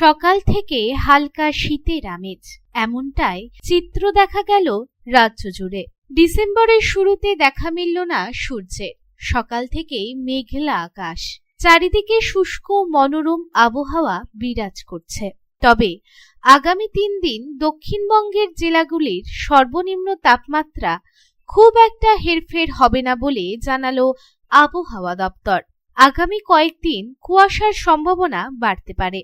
সকাল থেকে হালকা শীতের আমেজ। এমনটাই চিত্র দেখা গেল রাজ্য জুড়ে। ডিসেম্বরের শুরুতে দেখা মিলল না সূর্যের সকাল থেকেই মেঘলা আকাশ। চারিদিকে শুষ্ক মনোরম আবহাওয়া বিরাজ করছে। তবে আগামী তিন দিন দক্ষিণবঙ্গের জেলাগুলির সর্বনিম্ন তাপমাত্রা খুব একটা হেরফের হবে না বলে জানালো আবহাওয়া দপ্তর। আগামী কয়েকদিন কুয়াশার সম্ভাবনা বাড়তে পারে।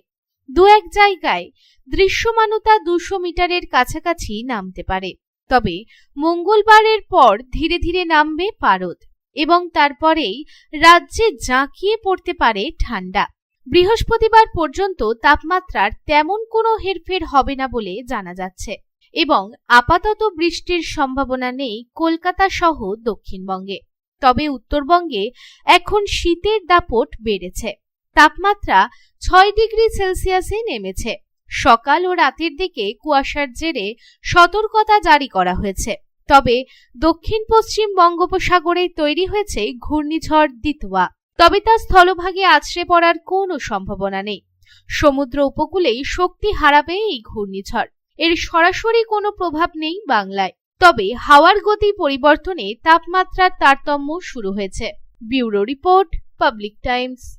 দু এক জায়গায় দৃশ্যমানতা দুশো মিটারের কাছাকাছি নামতে পারে। তবে মঙ্গলবারের পর ধীরে ধীরে নামবে পারদ এবং তারপরেই রাজ্যে জাঁকিয়ে পড়তে পারে ঠান্ডা। বৃহস্পতিবার পর্যন্ত তাপমাত্রার তেমন কোনো হেরফের হবে না বলে জানা যাচ্ছে এবং আপাতত বৃষ্টির সম্ভাবনা নেই কলকাতা সহ দক্ষিণবঙ্গে। তবে উত্তরবঙ্গে এখন শীতের দাপট বেড়েছে। তাপমাত্রা ছয় ডিগ্রি সেলসিয়াসে নেমেছে। সকাল ও রাতের দিকে কুয়াশার জেরে সতর্কতা জারি করা হয়েছে। তবে দক্ষিণ পশ্চিম বঙ্গোপসাগরে তৈরি হয়েছে ঘূর্ণিঝড় দিতওয়া তবে তা স্থলভাগে আছড়ে পড়ার কোনো সম্ভাবনা নেই। সমুদ্র উপকূলেই শক্তি হারাবে এই ঘূর্ণিঝড়। এর সরাসরি কোনো প্রভাব নেই বাংলায়। তবে হাওয়ার গতি পরিবর্তনে তাপমাত্রার তারতম্য শুরু হয়েছে। Bureau report, public times.